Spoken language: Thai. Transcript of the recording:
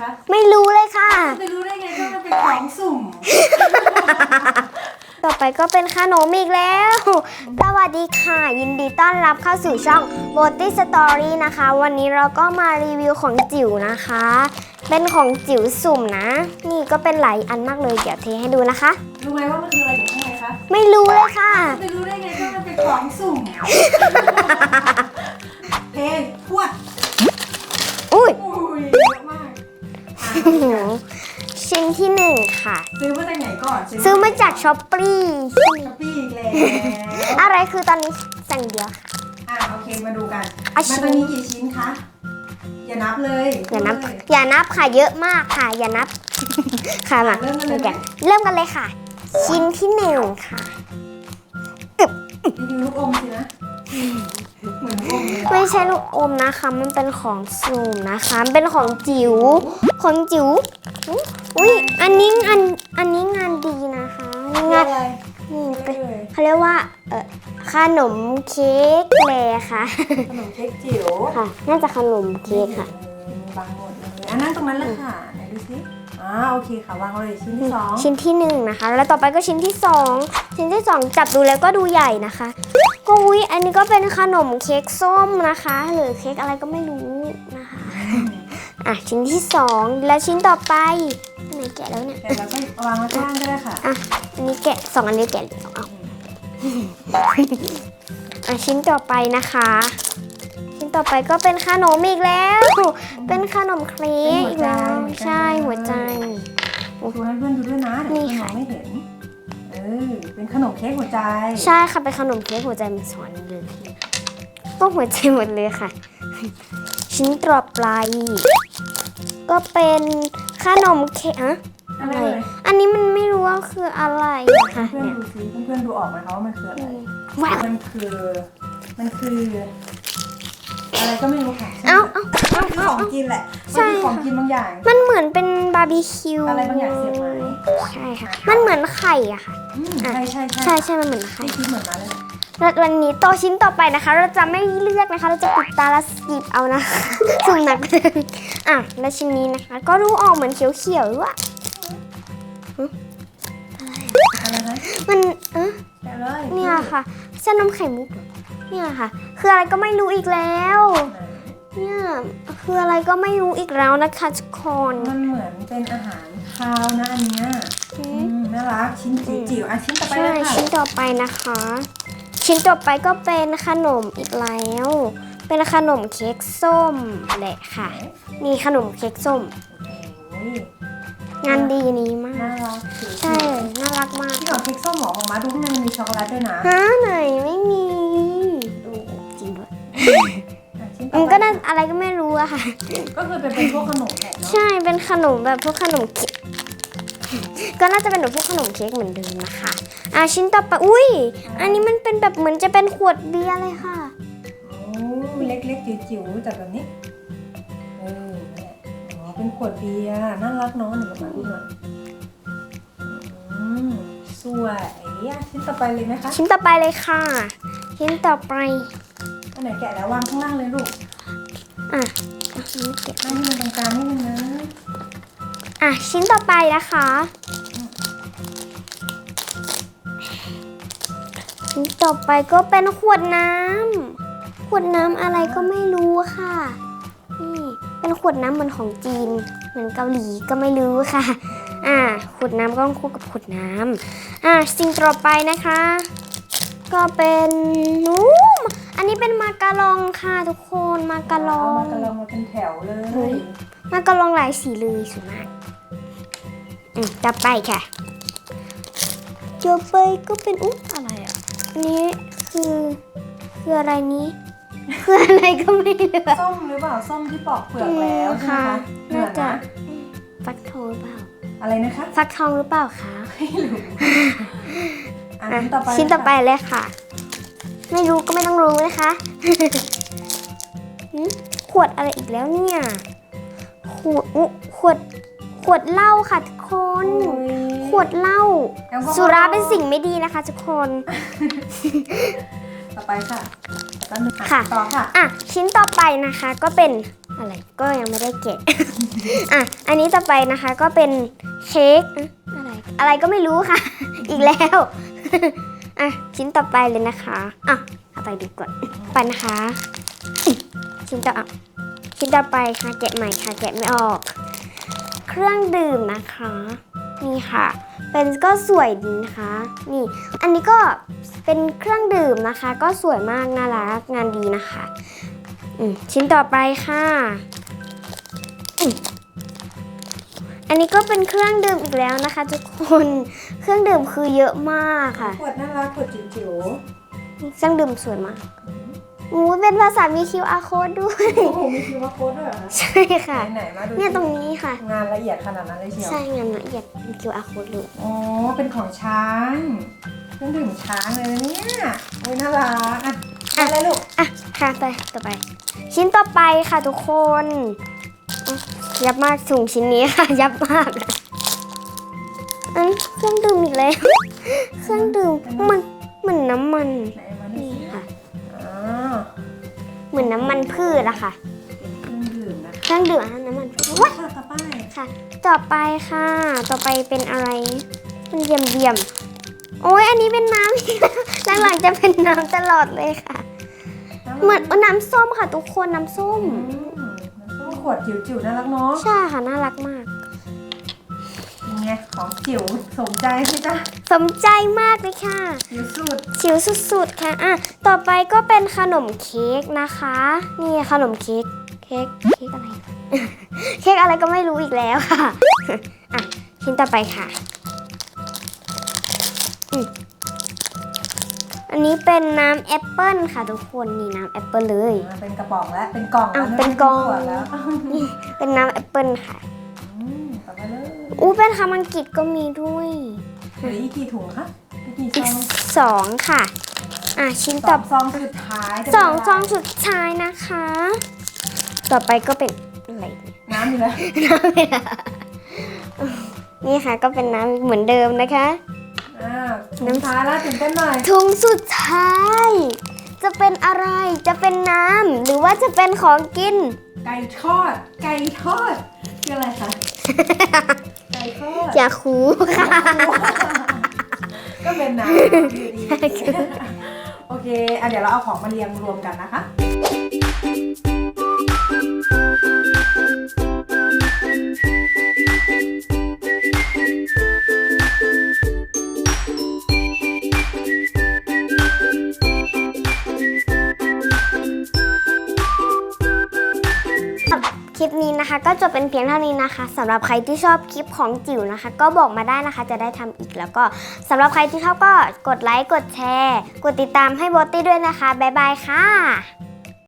คะ ไม่รู้เลยค่ะจะรู้ได้ไงว่ามันเป็นของสุ่ม ต่อไปก็เป็นขนมอีกแล้ว สวัสดีค่ะ ยินดีต้อนรับเข้าสู่ช่อง b o t y Story นะคะ วันนี้เราก็มารีวิวของจิ๋วนะคะ เป็นของจิ๋วสุ่มนะ นี่ก็เป็นหลายอันมากเลยเดี๋ยวเทให้ดูนะคะ รู้ไหมว่ามันคืออะไรอยู่ข้างในคะ ไม่รู้เลยค่ะจะรู้ได้ไงว่ามันเป็นของสุ่มเทพวด ชิ้นที่หนึ่งค่ะ ซื้อมาจากไหนก่อนซื้อมาจากช้อปปี้ช้อปปี้อีกแล้วอะไรคือตอนนี้สั่งเดียวค่ะ อะโอเคมาดูกันอะมันตอนนี้กี่ชิ้นคะ อย่านับเลยอย่านับเลยอย่านับค่ะเยอะมากค่ะ อย่านับ ค่ะมาเริ่มกันเลยไหมเริ่มกันเลยค่ะ ชิ้นที่หนึ่งค่ะรีวิวลูกอมสินะ เหมือนลูกอมเลยไม่ใช่ลูกอมนะคะ มันเป็นของสุ่มนะคะมันเป็นของจิ๋ว ของจิ๋วอุ๊ยอุ้ยอันนี้อัน อันนี้งานดีนะคะนี่งานอะไรนี่เป็นเลยเขาเรียกว่า เออขนมเค้กแลค่ะ ขนมเค้กจิ๋วค่ะ น่าจะขนมเค้กค่ะบางหมดเลยอันนั้นตรงนั้นแหละค่ะไหนดูสิอ่าโอเคค่ะวางเลยชิ้นที่สองชิ้นที่หนึ่งนะคะ แล้วต่อไปก็ชิ้นที่สองชิ้นที่สองจับดูแล้วก็ดูใหญ่นะคะ ก็อุ้ยอันนี้ก็เป็นขนมเค้กส้มนะคะ หรือเค้กอะไรก็ไม่รู้นะคะ อะชิ้นที่สองแล้วชิ้นต่อไปอันไหนแกะแล้วเนี่ยแต่เราก็วางไว้ข้างล่างก็ได้ค่ะ อะอันนี้แกะสองอันนี้แกะสองเอาอะชิ้นต่อไปนะคะ ชิ้นต่อไปก็เป็นขนมอีกแล้ว เป็นขนมเค้กอีกแล้ว ใช่หัวใจ ใจ ใช่ค่ะเป็นขนมเค้กหัวใจมีสอนเลยก็หัวใจหมดเลยค่ะ ชิ้นต่อไปก็เป็นขนมเค้กอะอะอะไรไรเลยอันนี้มันไม่รู้ว่าคืออะไรนะคะเพื่อนเนี่ยๆดูสิเพื่อนๆดูออกไหมคะว่ามันคืออะไร ว้าวมันคือ มันคืออะไรก็ไม่รู้ค่ะเอ้าเอ้า มันคือของกินแหละใช่มันคือของค่ะกินบางอย่าง มันเหมือนเป็นบาร์บีคิวอะไรบางอย่างเสียบไม้ ใช่ค่ะ มันเหมือนไข่อะค่ะ อืมใช่ใช่ใช่ใช่ใช่มันเหมือนไข่ ที่คิดเหมือนมาเลย แล้ววันนี้โตวชิ้นต่อไปนะคะ เราจะไม่เลือกนะคะ เราจะปิดตาแล้วหยิบเอานะคะ สุ่มหนักเลยอะแล้วชิ้นนี้นะคะ ก็รู้ออกเหมือนเขียวๆด้วยอะไรนะมันเอะแกะเลยเนี่ยค่ะเส้นนมไข่มุกเหรอเนี่ยค่ะ คืออะไรก็ไม่รู้อีกแล้ว เนี่ยคืออะไรก็ไม่รู้อีกแล้วนะคะทุกคน มันเหมือนเป็นอาหาร คาวนะอันเนี้ยอือืมมน่ารักชิ้นจิ๋วๆอะชิ้นต่อไปใช่เลยค่ะชิ้นต่อไปนะคะ ชิ้นต่อไปก็เป็นขนมอีกแล้ว เป็นขนมเค้กส้มแหละค่ะ นี่ขนมเค้กส้ม โอ้ยงานดีนี้มาน่ากรักจิ๋วๆใช่น่ารักมากที่ของเค้กส้มหมอของมาดูข้างในมันมีช็อกโกแลตด้วยนะฮะไหนไม่มีดูจริงด้วยอะชิ้นต่ มัอนไปก็น่าอะไรก็ไม่รู้อะค่ะ ก็คือเป็นเป็นพวกขนมแหละเนาะใช่เป็นขนมแบบพวกขนมเค้กก็น่าจะเป็นแบบพวกขนมเค้กเหมือนเดิมนะคะอะชิ้นต่อไปอุ้ยอันนี้มันเป็นแบบเหมือนจะเป็นขวดเบียร์เลยค่ะโอ้เล็กๆจิ๋วๆแต่แบบนี้เออนั่นแหละอ๋อเป็นขวดเบียร์น่ารักเนาะหนูมาดูหน่อยอืมสวยอะชิ้นต่อไปเลยไหมคะ ชิ้นต่อไปเลยค่ะ ชิ้นต่อไปอัน ไหนแกะแล้ววางข้างล่างเลยลูกอะอันนี้เก็บให้มันตรงกลางนิดนึงนะอะชิ้นต่อไปนะคะ ชิ้นต่อไปก็เป็นขวดน้ำขวดน้ำอะไรก็ไม่รู้ค่ะ นี่เป็นขวดน้ำเหมือนของจีน เหมือนเกาหลีก็ไม่รู้ค่ะ อ่าขวดน้ำก็ต้องคู่กับขวดน้ำอ่าสิ่งต่อไปนะคะ ก็เป็นนู้ม อันนี้เป็นมาการองค่ะทุกคนมาการองมากระลองมาเป็นแถวเลเฮ้ย ย มากระลองหลายสีเลยสวยมากอืมต่อไปค่ะต่อไปก็เป็นอุ๊ยอะไรอะอันนี้คือคืออะไรนี้ คืออะไรก็ไม่รู้ ส้มหรือเปล่าส้มที่ปอกเปลือกแล้วใช่ไหมค่ะคะเหมืน่าอนจะนะฟักทองหรือเปล่า อะไรนะคะฟักทองหรือเปล่าคะไม่รู้อะอะชิ้นต่อไปชิ้นต่อไปเลยค่ะ ไม่รู้ก็ไม่ต้องรู้นะคะหืมขวดอะไรอีกแล้วเนี่ย ขวดอุ๊ขวด ขวดเหล้าค่ะทุกคนอุ๊ยขวดเหล้าแอลกอฮอล์สุราเป็นสิ่งไม่ดีนะคะทุกคน ต่อไปค่ะแป๊บนึงค่ะต่อค่ะ อะ ชิ้นต่อไปนะคะก็เป็นอะไร ก็ยังไม่ได้แกะ อะ อันนี้ต่อไปนะคะก็เป็นเค้ก อะอะไร อะไรก็ไม่รู้ค่ะ อีกแล้ว อะชิ้นต่อไปเลยนะคะอะเอาไปดูก่อนไปนะคะ ชิ้นต่อชิ้นต่อไปค่ะแกะใหม่ค่ะแกะไม่ออก เครื่องดื่มนะคะนี่ค่ะ เป็นก็สวยดีนะคะ นี่ อันนี้ก็เป็นเครื่องดื่มนะคะ ก็สวยมากน่ารักงานดีนะคะ ชิ้นต่อไปค่ะ อืมอันนี้ก็เป็นเครื่องดื่มอีกแล้วนะคะ ทุกคน เครื่องดื่มคือเยอะมากค่ะ ขวดน่ารักขวดจิ๋วเครื่องดื่มสวยมากอู้เป็นภาษามี QR code ด้วย ๆ โอ้โห มีคิวอาร์โค้ดด้วยเหรอคะใช่ค่ะ ไหนๆมาดูเนี่ยตรงนี้ค่ะ งานละเอียดขนาดนั้นเลยเชียว ใช่งานละเอียดเป็น QR code เลยอ๋อ เป็นของช้างเครื่องดื่มช้างเลยนะเนี่ยโอ้ยน่ารักอะอะไรลูก อะค่ะไปต่อไป ชิ้นต่อไปค่ะทุกคนอะ ยับมากสูงชิ้นนี้ค่ะ ยับมากอันเครื่องดื่มอีกแล้วเครื่องดื่มมันเหมือนน้ำมันไหนมาดูนี่สิค่ะอ๋อเหมือนน้ำมันพืชอะค่ะเป็นเครื่องดื่มนะคะเครื่องดื่มอันนั้นน้ำมันพืชว้าต่อไปค่ะ ต่อไปค่ะ ต่อไปเป็นอะไรเป็นเยี่ยมเยี่ยมๆโอ้ยอันนี้เป็นน้ำอีกแล้วหลังๆจะเป็นน้ำตลอดเลยค่ะ เหมือนเอาน้ำส้มค่ะ ทุกคนน้ำส้มอืมน้ำส้มข วดจิ๋วๆน่ารักเนาะใช่ค่ะน่ารักมาก เป็นไงของจิ๋วสมใจไหมจ๊ะสมใจมากเลยค่ะ จิ๋วสุดชิวสุดๆค่ะอะ ต่อไปก็เป็นขนมเค้กนะคะ นี่ขนมเค้ก เค้ก เค้กอะไร เค้กอะไรก็ไม่รู้อีกแล้วค่ะ อะชิ้นต่อไปค่ะ อันนี้เป็นน้ำแอปเปิลค่ะทุกคนนี่น้ำแอปเปิลเลยอ่าเป็นกระป๋องแล้ว เป็นกล่องแล้วอ้าวไม่เป็นกล่องขวดแล้ว นี่เป็นน้ำแอปเปิลค่ะ อืมต่อไปเลยอู้เป็นคำอังกฤษก็มีด้วย เหลืออีกกี่ถุงคะอีกกี่ซอีกองสองค่ะ อะชิ้นสต่อองซองสุดท้ายจะสองเป็นะไรซองสุดท้ายนะคะ ต่อไปก็เป็นอะไรน้ำอยู่แล้ว น้ำเลยอะนี่ค่ะก็เป็นน้ำเหมือนเดิมนะคะอ่า ถุงท้ายแล้วตื่นเต้นหน่อยถุงสุดท้าย จะเป็นอะไรจะเป็นน้ำหรือว่าจะเป็นของกิน ไก่ทอด ไก่ทอดคืออะไรคะ ไก่ทอด อย่าคูค่ะ ก็เป็นน้ำอยู่ดีโอเคอะเดี๋ยวเราเอาของมาเรียงรวมกันนะคะ ลิปนี้นะคะ ก็จบเป็นเพียงเท่านี้นะคะสำหรับใครที่ชอบคลิปของจิ๋วนะคะ ก็บอกมาได้นะคะจะได้ทำอีกแล้วก็สำหรับใครที่ชอบก็กดไลค์กดแชร์ กดติดตามให้โบตี้ด้วยนะคะบ๊ายบายค่ะ